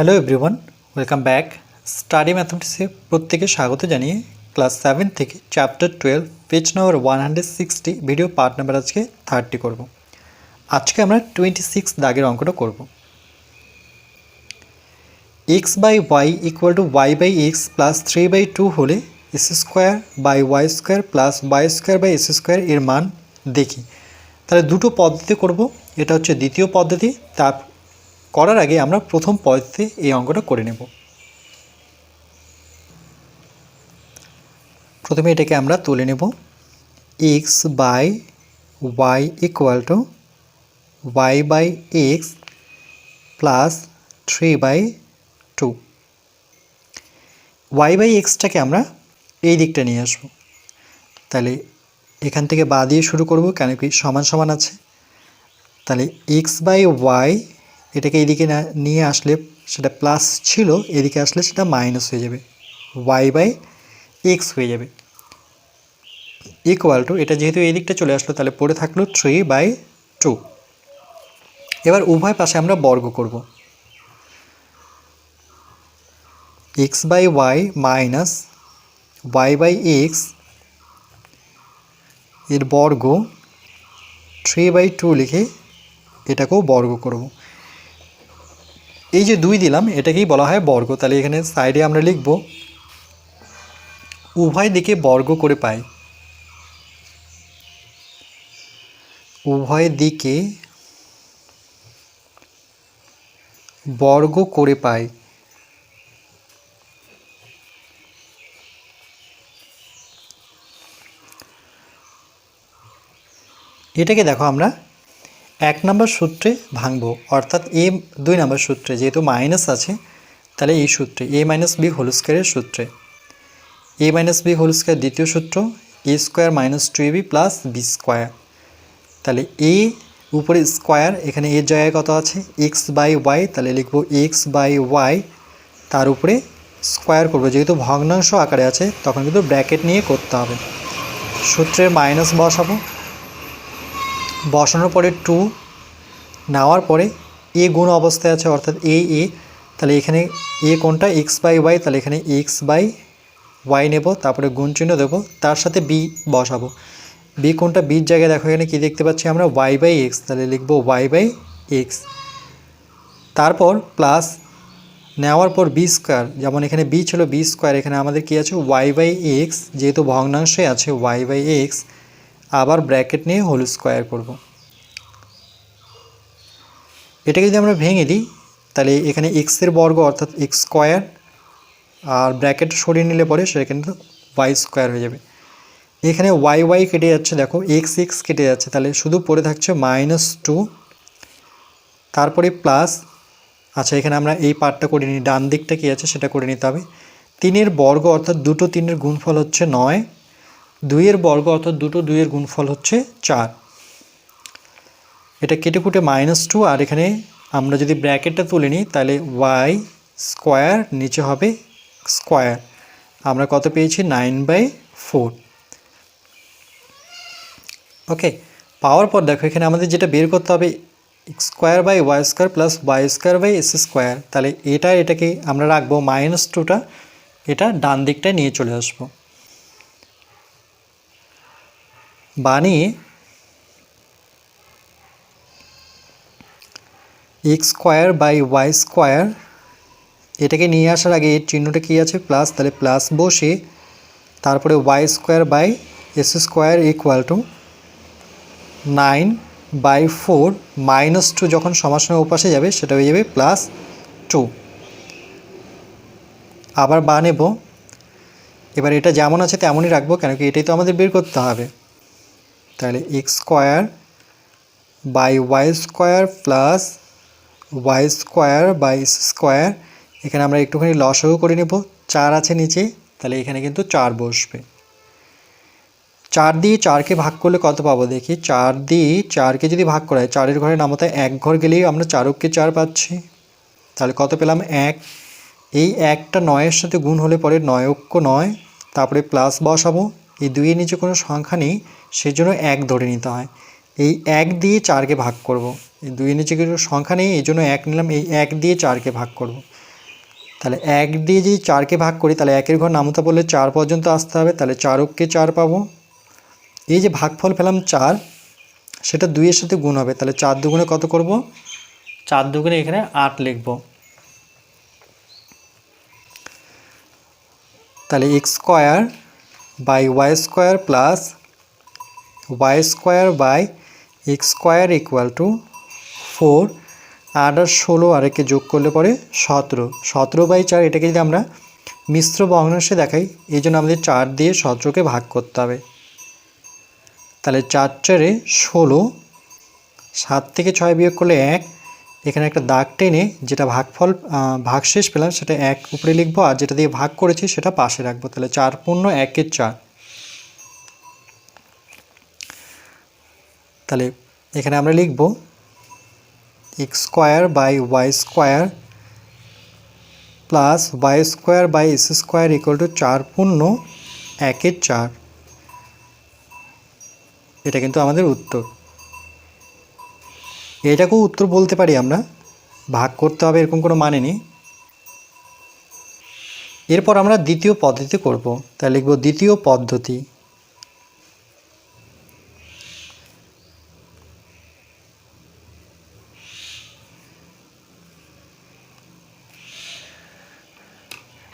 Hello everyone welcome back study ম্যাথমেটিক্সে প্রত্যেকে স্বাগত জানিয়ে ক্লাস সেভেন থেকে chapter twelve page number one hundred sixty video part number আজকে thirty করব। আজকে আমরা টোয়েন্টি সিক্স দাগের অঙ্কটা করব। X by Y equal to Y by X plus three by two হলে S square by Y square plus Y square by S square এর মান দেখি। তাহলে দুটো পদ্ধতি করব। এটা হচ্ছে দ্বিতীয় পদ্ধতি তা করার আগে আমরা প্রথম পদ্ধতিতে এই অঙ্কটা করে নেব। প্রথমে এটাকে আমরা তুলে নেব। X by Y equal to Y by X plus three by two Y by এক্সটাকে আমরা এই দিকটা নিয়ে আসব। তাহলে এখান থেকে বা দিয়ে শুরু করব, কেন কি সমান সমান আছে। তাহলে এক্স বাই ওয়াই এটাকে এদিকে না, নিয়ে আসলে সেটা প্লাস ছিল, এদিকে আসলে সেটা মাইনাস হয়ে যাবে। ওয়াই বাই এক্স হয়ে যাবে। ইকুয়াল টু এটা যেহেতু এই দিকটা চলে আসলো, তাহলে পড়ে থাকল থ্রি বাই টু এবার উভয় পাশে আমরা বর্গ করব। X by Y minus Y by এক্সের বর্গ থ্রি বাই টু লিখে এটাকেও বর্গ করব। এই যে দুই দিলাম, এটাকেই বলা হয় বর্গ। তাহলে এখানে সাইডে আমরা লিখব, উভয় দিকে বর্গ করে পাই। উভয় দিকে বর্গ করে পাই। এটাকে দেখো আমরা এক নম্বর সূত্রে ভাঙবো, অর্থাৎ এ দুই নম্বর সূত্রে যেহেতু মাইনাস আছে, তাহলে এই সূত্রে, এ মাইনাস বি হোল স্কোয়ারের সূত্রে। A minus B whole square দ্বিতীয় সূত্র, A square minus two B plus B square. তাহলে এ উপরে স্কোয়ার, এখানে এর জায়গায় কত আছে? এক্স বাই ওয়াই, তাহলে লিখব এক্স বাই ওয়াই, তার উপরে স্কোয়ার করব। যেহেতু ভগ্নাংশ আকারে আছে, তখন কিন্তু ব্র্যাকেট নিয়ে করতে হবে। সূত্রের মাইনাস বসাবো। বসানোর পরে টু নেওয়ার পরে এ গুণ অবস্থায় আছে অর্থাৎ এ এ তাহলে এখানে এ কোনটা? এক্স বাই ওয়াই তাহলে এখানে এক্স বাই ওয়াই নেব, তারপরে গুণ চিহ্ন দেবো, তার সাথে বি বসাবো। বি কোনটা? বির জায়গায় দেখো এখানে কী দেখতে পাচ্ছি আমরা? ওয়াই বাই এক্স তাহলে লিখব ওয়াই বাই এক্স তারপর প্লাস নেওয়ার পর বি স্কোয়ার যেমন এখানে বি ছিল বি স্কোয়ার এখানে আমাদের কী আছে? ওয়াই বাই এক্স যেহেতু ভগ্নাংশে আছে ওয়াই বাই এক্স আবার ব্র্যাকেট নিয়ে হোল স্কোয়ার করব। এটাকে যদি আমরা ভেঙে দিই, তাহলে এখানে এক্সের বর্গ অর্থাৎ এক্স স্কোয়ার আর ব্র্যাকেট সরিয়ে নিলে পরে সেটা কিন্তু ওয়াই স্কোয়ার হয়ে যাবে। এখানে ওয়াই ওয়াই কেটে যাচ্ছে, দেখো এক্স এক্স কেটে যাচ্ছে, তাহলে শুধু পড়ে থাকছে মাইনাস টু তারপরে প্লাস আচ্ছা এখানে আমরা এই পার্টটা করে নিই ডান দিকটা কী আছে সেটা করে নিতে হবে। তিনের বর্গ অর্থাৎ দুটো তিনের গুণফল হচ্ছে নয় দুইয়ের বর্গ অর্থাৎ দুটো দুইয়ের গুণফল হচ্ছে চার। এটা কেটে কুটে মাইনাস টু আর এখানে আমরা যদি ব্র্যাকেটটা তুলে নিই, তাহলে ওয়াই স্কোয়ার নিচে হবে স্কোয়ার আমরা কত পেয়েছি? নাইন বাই ফোর ওকে পাওয়ার পর দেখো, এখানে আমাদের যেটা বের করতে হবে square by Y square plus Y square by S square তাহলে এটা এটাকে আমরা রাখব মাইনাস টুটা এটা ডান দিকটায় নিয়ে চলে আসব। বানিয়ে X square by Y square, এটাকে নিয়ে আসার আগে এর চিহ্নটা কী আছে? প্লাস, তাহলে প্লাস বসে তারপরে Y square by S square equal to nine by four minus two যখন সমাসনের ওপাশে যাবে, সেটা হয়ে যাবে প্লাস টু। আবার বা নেব। এবার এটা যেমন আছে তেমনই রাখব, কেন কি এটাই তো আমাদের বের করতে হবে। তাহলে X square by Y square plus Y square by square এখানে আমরা একটুখানি লসও করে নেব, চার আছে নিচে, তাহলে এখানে কিন্তু চার বসবে। চার দিয়ে চারকে ভাগ করলে কত পাবো দেখি? চার দিয়ে চারকে যদি ভাগ করা হয়, চারের ঘরে নামতে এক ঘর গেলেই আমরা চারককে চার পাচ্ছি। তাহলে কত পেলাম? এক। এই একটা নয়ের সাথে গুণ হলে পরে নয়ক্য নয়, তারপরে প্লাস বসাবো। এই দুইয়ের নিচে কোনো সংখ্যা নেই সেজন্য এক ধরে নিতে হয় এই এক দিয়ে চারকে ভাগ করব। এই দুইয়ের নিচে কিছু সংখ্যা নেই এই জন্য এক নিলাম এই এক দিয়ে চারকে ভাগ করব। তাহলে এক দিয়ে যদি চারকে ভাগ করি তাহলে একের ঘর নামতা বললে চার পর্যন্ত আসতে হবে তাহলে চারককে চার পাবো এই যে ভাগফল পেলাম চার সেটা দুইয়ের সাথে গুণ হবে তাহলে চার দুগুণে কত করব চার দুগুণে এখানে আট লিখব তাহলে X square by Y square plus Y square by X square equal to four আট আর ষোলো আর একে যোগ করলে পরে সতেরো। সতেরো বাই চার, এটাকে যদি আমরা মিশ্র ভগ্নাংশে দেখাই, এই জন্য আমাদের চার দিয়ে সতেরোকে ভাগ করতে হবে। তাহলে চার চারে ষোলো, সাত থেকে ছয় বিয়োগ করলে এক এখানে একটা দাগ টেনে যেটা ভাগফল ভাগশেষ পেলাম, সেটা এক উপরে লিখব, আর যেটা দিয়ে ভাগ করেছি সেটা পাশে রাখব। তাহলে চার পূর্ণ একের চার। তাহলে এখানে আমরা লিখব X square by Y square plus Y square by S square equal to চার পূর্ণ একের চার। এটা কিন্তু আমাদের উত্তর। এটাকেও উত্তর বলতে পারি আমরা। ভাগ করতে হবে, এরকম কোনো মানে নেই। এরপর আমরা দ্বিতীয় পদ্ধতি করব। তাই লিখব দ্বিতীয় পদ্ধতি।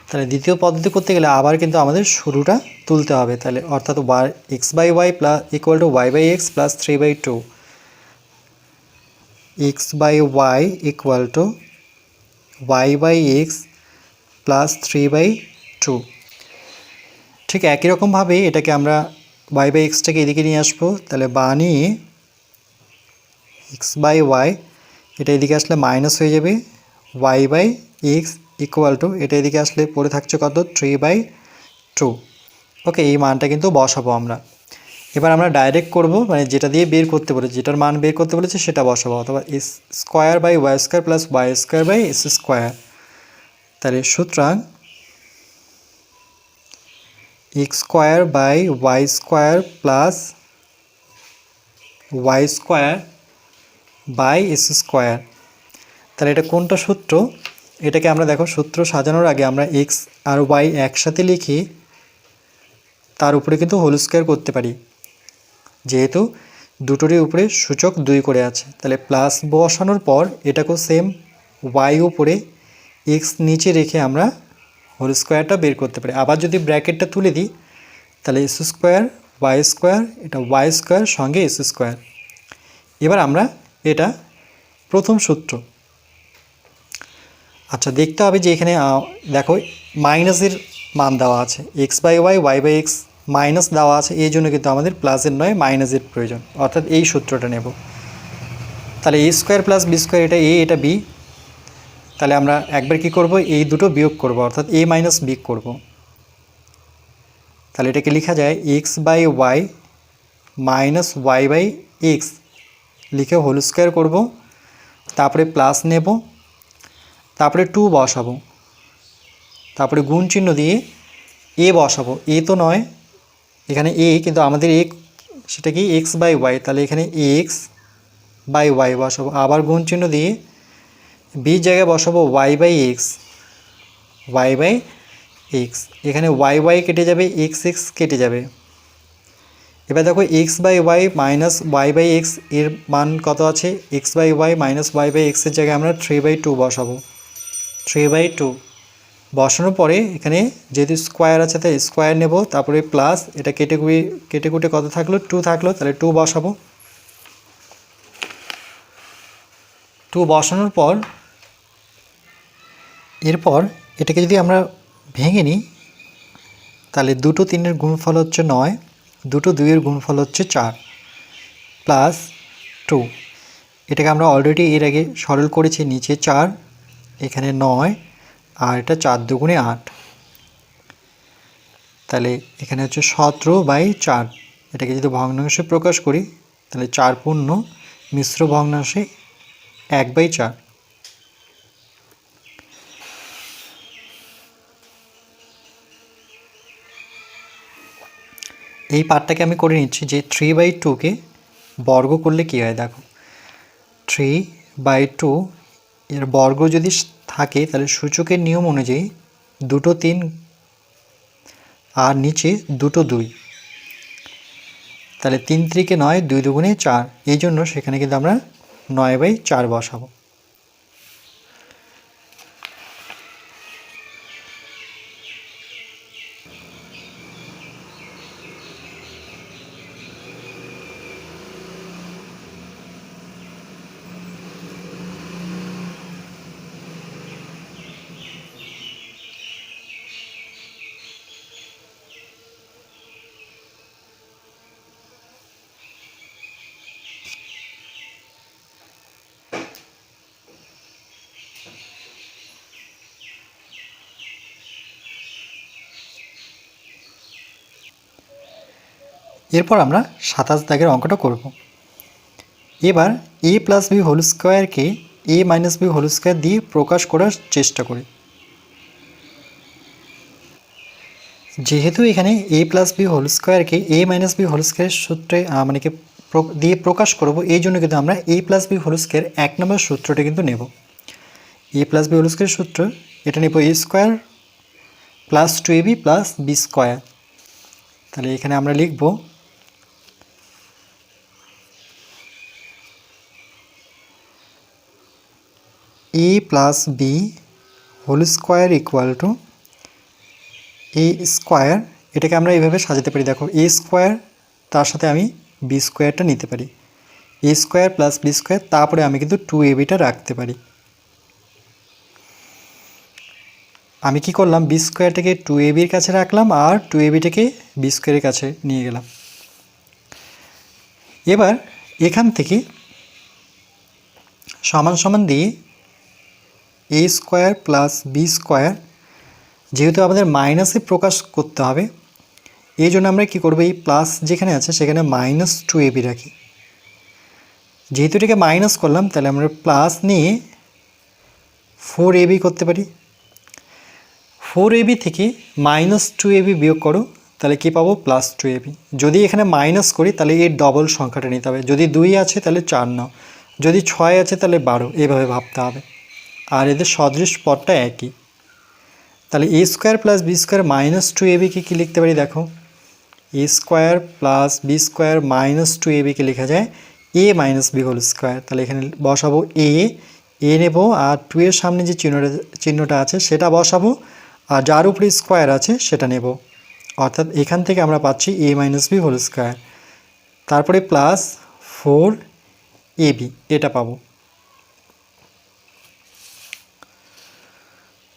তাহলে দ্বিতীয় পদ্ধতি করতে গেলে আবার কিন্তু আমাদের শুরুটা তুলতে হবে। তাহলে অর্থাৎ Y X by Y plus equal to Y by X plus three by two X by Y equal to Y by X plus three by two ঠিক একই রকমভাবে এটাকে আমরা ওয়াই বাই এক্সটাকে এদিকে নিয়ে আসব। তাহলে বানিয়ে এক্স বাই ওয়াই এটা এদিকে আসলে মাইনাস হয়ে যাবে। Y by X equal to এটা এদিকে আসলে পড়ে থাকছে কত? থ্রি বাই টু ওকে এই মানটা কিন্তু বসাবো আমরা। এবার আমরা ডাইরেক্ট করব মানে যেটা দিয়ে বের করতে বলেছি, যেটার মান বের করতে বলেছে সেটা বসাবো, অথবা S square by Y square plus Y square by S square তাহলে সুতরাং X square by Y square plus Y square by S square তাহলে এটা কোনটা সূত্র? এটাকে আমরা দেখো, সূত্র সাজানোর আগে আমরা এক্স আর ওয়াই একসাথে লিখি, তার উপরে কিন্তু হোল স্কোয়ার করতে পারি। যেহেতু দুটোরই উপরে সূচক দুই করে আছে, তাহলে প্লাস বসানোর পর এটাকেও সেম ওয়াই উপরে এক্স নিচে রেখে আমরা হোল স্কোয়ারটা বের করতে পারি। আবার যদি ব্র্যাকেটটা তুলে দিই, তাহলে এস স্কোয়ার ওয়াই স্কোয়ার এটা ওয়াই স্কোয়ার সঙ্গে এস স্কোয়ার এবার আমরা এটা প্রথম সূত্র। আচ্ছা দেখতে হবে যে এখানে দেখো মাইনাসের মান দেওয়া আছে X by Y Y by X minus দেওয়া আছে, এই জন্য কিন্তু আমাদের প্লাসের নয় মাইনাসের প্রয়োজন। অর্থাৎ এই সূত্রটা নেব। তাহলে A square plus B square এটা এ এটা বি তাহলে আমরা একবার কি করব? এই দুটো বিয়োগ করব, অর্থাৎ এ মাইনাস বি করব। তাহলে এটাকে লেখা যায় X by Y minus Y by X লিখে হোল স্কোয়ার করব, তারপরে প্লাস নেব, তারপরে টু বসাবো। তারপরে গুণ চিহ্ন দিয়ে এ বসাবো। এ তো নয় এখানে এ কিন্তু আমাদের এ সেটা কি এক্স বাই ওয়াই তাহলে এখানে এক্স বাই ওয়াই বসাবো। আবার গুণ চিহ্ন দিয়ে বি জায়গায় বসাবো Y by X Y by X এখানে ওয়াই ওয়াই কেটে যাবে এক্স এক্স কেটে যাবে। এবার দেখো X by Y minus Y by এক্সের মান কত আছে? X by Y minus Y by এক্সের জায়গায় আমরা থ্রি বাই টু বসাবো। থ্রি বাই টু বসানোর পরে এখানে যেহেতু স্কোয়ার আছে, তাই স্কোয়ার নেব। তারপরে প্লাস এটা কেটে কুয়ে কেটে কুটে কত থাকল? টু থাকল, তাহলে টু বসাবো। টু বসানোর পর, এরপর এটাকে যদি আমরা ভেঙে নিই, তাহলে দুটো তিনের গুণফল হচ্ছে নয়, দুটো দুইয়ের গুণফল হচ্ছে চার প্লাস টু এটাকে আমরা অলরেডি এর আগে সরল করেছি, নিচে চার, এখানে নয় আর এটা চার দুগুণে আট। তাহলে এখানে হচ্ছে সতেরো বাই চার। এটাকে যদি ভগ্নাংশে প্রকাশ করি, তাহলে চার পূর্ণ মিশ্র ভগ্নাংশে এক বাই চার। এই পার্টটাকে আমি করে নিচ্ছি যে থ্রি বাই টুকে বর্গ করলে কী হয়? দেখো থ্রি বাই টু এর বর্গ যদি থাকে, তাহলে সূচকের নিয়ম অনুযায়ী দুটো তিন আর নিচে দুটো দুই। তাহলে তিন ত্রিকে নয়, দুই দুগুণে চার। এই জন্য সেখানে কিন্তু আমরা নয় বাই চার বসাবো। এরপর আমরা সাতাশ দাগের অঙ্কটা করব। এবার এ প্লাস বি হোল স্কোয়ারকে A minus B whole square দিয়ে প্রকাশ করার চেষ্টা করি। যেহেতু এখানে এ প্লাস বি হোল স্কোয়ারকে এ মাইনাস বি হোল স্কোয়ারের সূত্রে মানে কি দিয়ে প্রকাশ করব, এই জন্য কিন্তু আমরা A plus B whole square এক নম্বর সূত্রটা কিন্তু নেব। A plus B whole square সূত্র, এটা নেব A square plus two A B plus B square তাহলে এখানে আমরা লিখব A plus B whole square equal to A square এটাকে আমরা এইভাবে সাজাতে পারি। দেখো এ স্কোয়ার তার সাথে আমি বি স্কোয়ারটা নিতে পারি। A square plus B square তারপরে আমি কিন্তু টু এ বিটা রাখতে পারি। আমি কি করলাম? বি স্কোয়ারটাকে টু এ বির কাছে রাখলাম আর টু এ বিটাকে বি স্কোয়ারের কাছে নিয়ে গেলাম। এবার এখান থেকে সমান সমান দিয়ে A square plus B square যেহেতু আমাদের মাইনাসে প্রকাশ করতে হবে, এই জন্য আমরা কী করব, এই প্লাস যেখানে আছে সেখানে মাইনাস টু এবি রাখি। যেহেতু এটাকে মাইনাস করলাম, তাহলে আমরা প্লাস নিয়ে ফোর এবি করতে পারি। ফোর এবি থেকে মাইনাস টু এবি বিয়োগ করো, তাহলে কী পাবো প্লাস টু এবি যদি এখানে মাইনাস করি, তাহলে এর ডবল সংখ্যাটা নিতে হবে। যদি দুই আছে, তাহলে চার নাও। যদি ছয় আছে, তাহলে বারো। এভাবে ভাবতে হবে। আর এদের সদৃশ পদটা একই। তাহলে A square plus B square minus two এবিকে কী লিখতে পারি দেখো? A square plus B square minus two এবিকে লেখা যায় A minus B whole square তাহলে এখানে বসাবো এ এ নেব আর টু এর সামনে যে চিহ্নটা চিহ্নটা আছে সেটা বসাবো আর যার উপরে স্কোয়ার আছে সেটা নেব। অর্থাৎ এখান থেকে আমরা পাচ্ছি A minus B whole square তারপরে প্লাস ফোর এ বি এটা পাবো।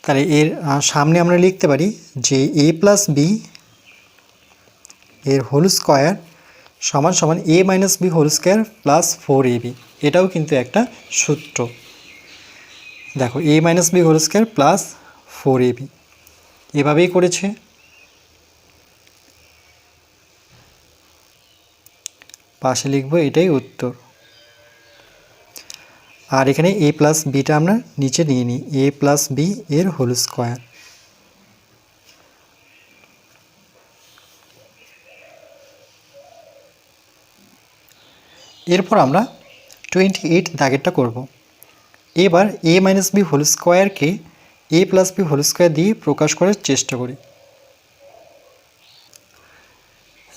তাহলে এর সামনে আমরা লিখতে পারি যে এ প্লাস বি এর হোল স্কোয়ার সমান সমান A minus B whole square plus four A B এটাও কিন্তু একটা সূত্র। দেখো A minus B whole square plus four A B এভাবেই করেছে। পাশে লিখব এটাই উত্তর। আর এখানে এ প্লাস বিটা আমরা নিচে নিয়ে নিই। এ প্লাস বি এর হোল স্কোয়ার এরপর আমরা টোয়েন্টি এইট দাগেরটা করব। এবার এ মাইনাস বি হোল স্কোয়ারকে A plus B whole square দিয়ে প্রকাশ করার চেষ্টা করি।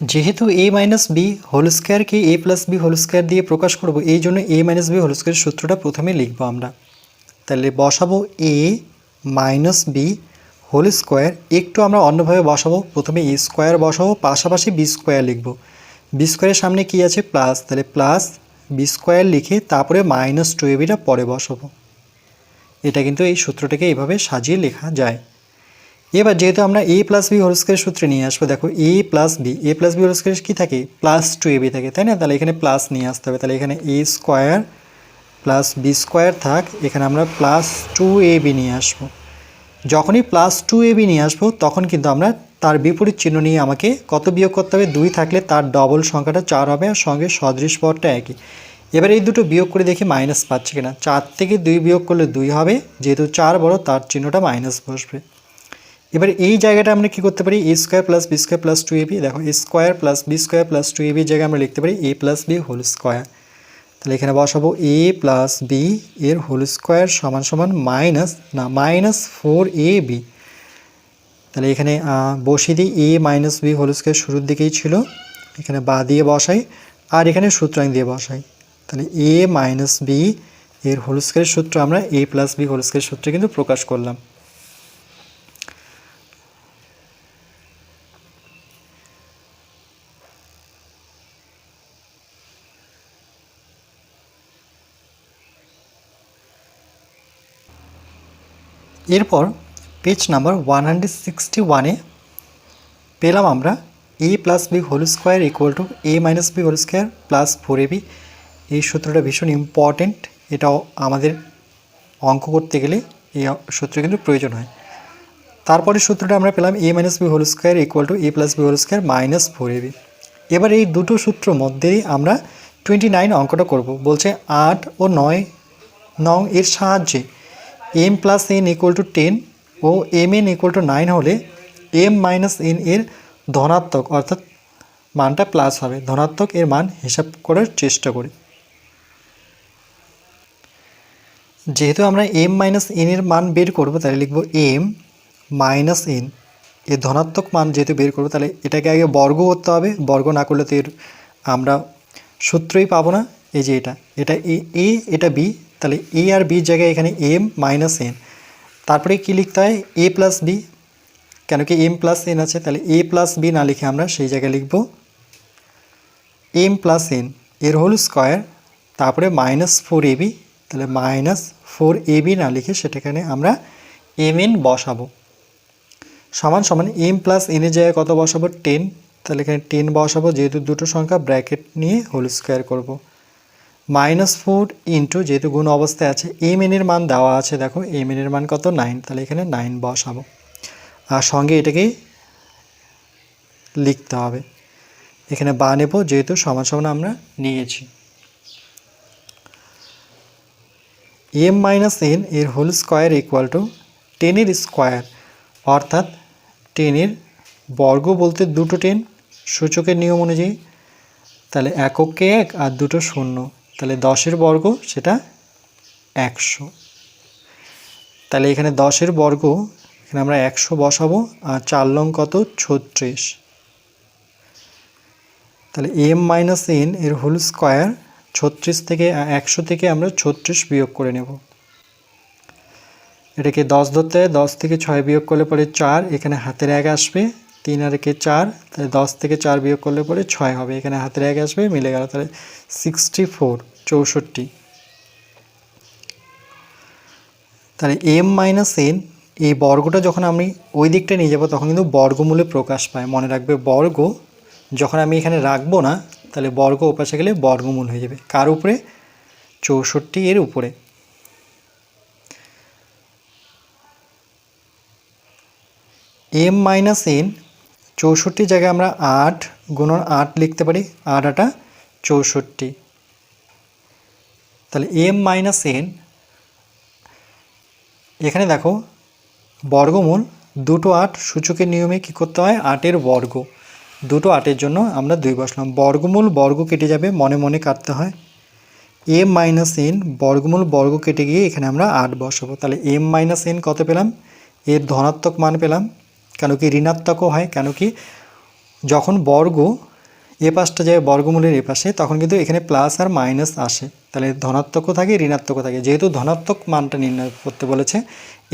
যেহেতু এ মাইনাস বি হোল স্কোয়ারকে A plus B whole square দিয়ে প্রকাশ করব, এই জন্য A minus B whole square সূত্রটা প্রথমে লিখব আমরা। তাহলে বসাবো A minus B whole square একটু আমরা অন্যভাবে বসাবো। প্রথমে এ স্কোয়ার বসাবো, পাশাপাশি বি স্কোয়ার লিখব। বি স্কোয়ারের সামনে কি আছে? প্লাস তাহলে প্লাস বি স্কোয়ার লিখে তারপরে মাইনাস টু এবিটা পরে বসাবো। এটা কিন্তু এই সূত্রটাকে এইভাবে সাজিয়ে লেখা যায়। এবার যেহেতু আমরা A plus B whole square সূত্রে নিয়ে আসব, দেখো A plus B A plus B whole square কী থাকে? প্লাস টু এ বি থাকে, তাই না? তাহলে এখানে প্লাস নিয়ে আসতে হবে, তাহলে এখানে A square plus B square থাক, এখানে আমরা প্লাস টু এ বি নিয়ে আসব। যখনই প্লাস টু এ বি নিয়ে আসব, তখন কিন্তু আমরা তার বিপরীত চিহ্ন নিয়ে আমাকে কত বিয়োগ করতে হবে? দুই থাকলে তার ডবল সংখ্যাটা চার হবে আর সঙ্গে সদৃশ পদটা একই। এবার এই দুটো বিয়োগ করে দেখি মাইনাস পাচ্ছে কিনা। চার থেকে দুই বিয়োগ করলে দুই হবে, যেহেতু চার বড়, তার চিহ্নটা মাইনাস বসবে। এবার এই জায়গাটা আমরা কি করতে পারি? A square plus B square plus two A B দেখো A square plus B square plus two এবির জায়গায় আমরা লিখতে পারি A plus B whole square তাহলে এখানে বসাবো এ প্লাস বি এর হোল স্কোয়ার সমান সমান মাইনাস না মাইনাস ফোর এ বি তাহলে এখানে বসিয়ে দিই A minus B whole square শুরুর দিকেই ছিল। এখানে বা দিয়ে বসাই, আর এখানে সূত্রাং দিয়ে বসাই। তাহলে এ মাইনাস বি এর হোল স্কোয়ার সূত্র আমরা A plus B whole square সূত্রে কিন্তু প্রকাশ করলাম। এরপর page number one hundred sixty ওয়ানে পেলাম আমরা A plus B whole square equal to A minus B whole square plus four A B এই সূত্রটা ভীষণ ইম্পর্টেন্ট এটাও আমাদের অঙ্ক করতে গেলে এই সূত্র কিন্তু প্রয়োজন হয়। তারপরে সূত্রটা আমরা পেলাম A minus B whole square equal to A plus B whole square minus four A B এবার এই দুটো সূত্র মধ্যেই আমরা টোয়েন্টি নাইন অঙ্কটা করব। বলছে আট ও নয়, নং এর সাহায্যে M plus N equal to ten O M N equal to nine হলে এম মাইনাস এন এর ধনাত্মক, অর্থাৎ মানটা প্লাস হবে। ধনাত্মক এর মান হিসাব করার চেষ্টা করি। যেহেতু আমরা এম মাইনাস এন এর মান বের করব, তাহলে লিখব এম মাইনাস এন এর ধনাত্মক মান যেহেতু বের করব, তাহলে এটাকে আগে বর্গ করতে হবে। বর্গ না করলে তো এর আমরা সূত্রই পাবো না। এই যে এটা এটা এ, এটা বি তাহলে এ আর বির জায়গায় এখানে এম মাইনাস এন তারপরে কি লিখতে হয়? এ প্লাস বি কেন কি এম প্লাস এন আছে? তাহলে এ প্লাস বি না লিখে আমরা সেই জায়গায় লিখব এম প্লাস এন এর হোল স্কোয়ার তারপরে মাইনাস ফোর এ বি তাহলে মাইনাস ফোর এ বি না লিখে সেটাখানে আমরা এম এন বসাবো। সমান সমান এম প্লাস এনের জায়গায় কত বসাবো? টেন তাহলে এখানে টেন বসাবো, যেহেতু দুটো সংখ্যা ব্র্যাকেট নিয়ে হোল স্কোয়ার করব। মাইনাস ফোর ইন্টু যেহেতু গুণ অবস্থায় আছে এম এনের মান দেওয়া আছে, দেখো এম এনের মান কত? নাইন। তাহলে এখানে নাইন বসাবো। আর সঙ্গে এটাকে লিখতে হবে। এখানে বা নেব, যেহেতু সমান সমান আমরা নিয়েছি। এম মাইনাস এন এর হোল স্কোয়ার ইকুয়াল টু টেনের স্কোয়ার। অর্থাৎ টেনের বর্গ বলতে দুটো টেন সূচকের নিয়ম অনুযায়ী। তাহলে এককে এক আর দুটো শূন্য। তাহলে দশের বর্গ সেটা একশো। তাহলে এখানে দশের বর্গ, এখানে আমরা একশো বসাবো, আর চার লং কত? ছত্রিশ। তাহলে এম মাইনাস এন এর হোল স্কোয়ার ছত্রিশ থেকে একশো থেকে আমরা ছত্রিশ বিয়োগ করে নেব। এটাকে দশ ধরতে দশ থেকে ছয় বিয়োগ করলে পরে চার, এখানে হাতের এক আসবে। তিন আর একে চার, তাহলে দশ থেকে চার বিয়োগ করলে পরে ছয় হবে। এখানে হাতের এক আসবে, মিলে গেল তাহলে সিক্সটি ফোর চৌষট্টি। তাহলে এম মাইনাস এন এই বর্গটা যখন আমি ওই দিকটা নিয়ে যাব, তখন কিন্তু বর্গমূলে প্রকাশ পায়। মনে রাখবে বর্গ, যখন আমি এখানে রাখব না, তাহলে বর্গ ওপাশে গেলে বর্গমূল হয়ে যাবে। কার উপরে? চৌষট্টি এর উপরে। এম মাইনাস এন চৌষট্টি জায়গায় আমরা আট গুণন আট লিখতে পারি, আট আটা চৌষট্টি। তাহলে এম মাইনাস এন, এখানে দেখো বর্গমূল দুটো আট সূচকের নিয়মে কী করতে হয়? আটের বর্গ। দুটো আটের জন্য আমরা দুই বসলাম। বর্গমূল বর্গ কেটে যাবে, মনে মনে কাটতে হয়। এম মাইনাস এন, বর্গমূল বর্গ কেটে গিয়ে এখানে আমরা আট বসাবো। তাহলে এম মাইনাস এন কত পেলাম? এর ধনাত্মক মান পেলাম কেন কি ঋণাত্মকও হয় কেন কি যখন বর্গ এ পাশটা যায় বর্গমূলের এ পাশে, তখন কিন্তু এখানে প্লাস আর মাইনাস আসে। তাহলে ধনাত্মকও থাকে, ঋণাত্মকও থাকে। যেহেতু ধনাত্মক মানটা নির্ণয় করতে বলেছে,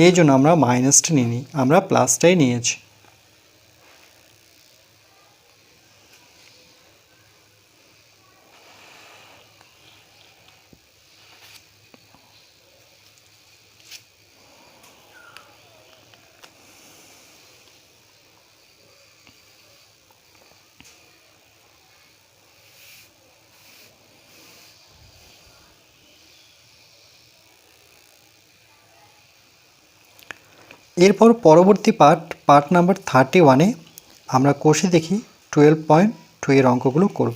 এই জন্য আমরা মাইনাসটা নিই আমরা প্লাসটাই নিয়েছি। এরপর পরবর্তী পার্ট পার্ট নাম্বার থার্টি ওয়ানে আমরা কষে দেখি টুয়েলভ পয়েন্ট টু এর অঙ্কগুলো করব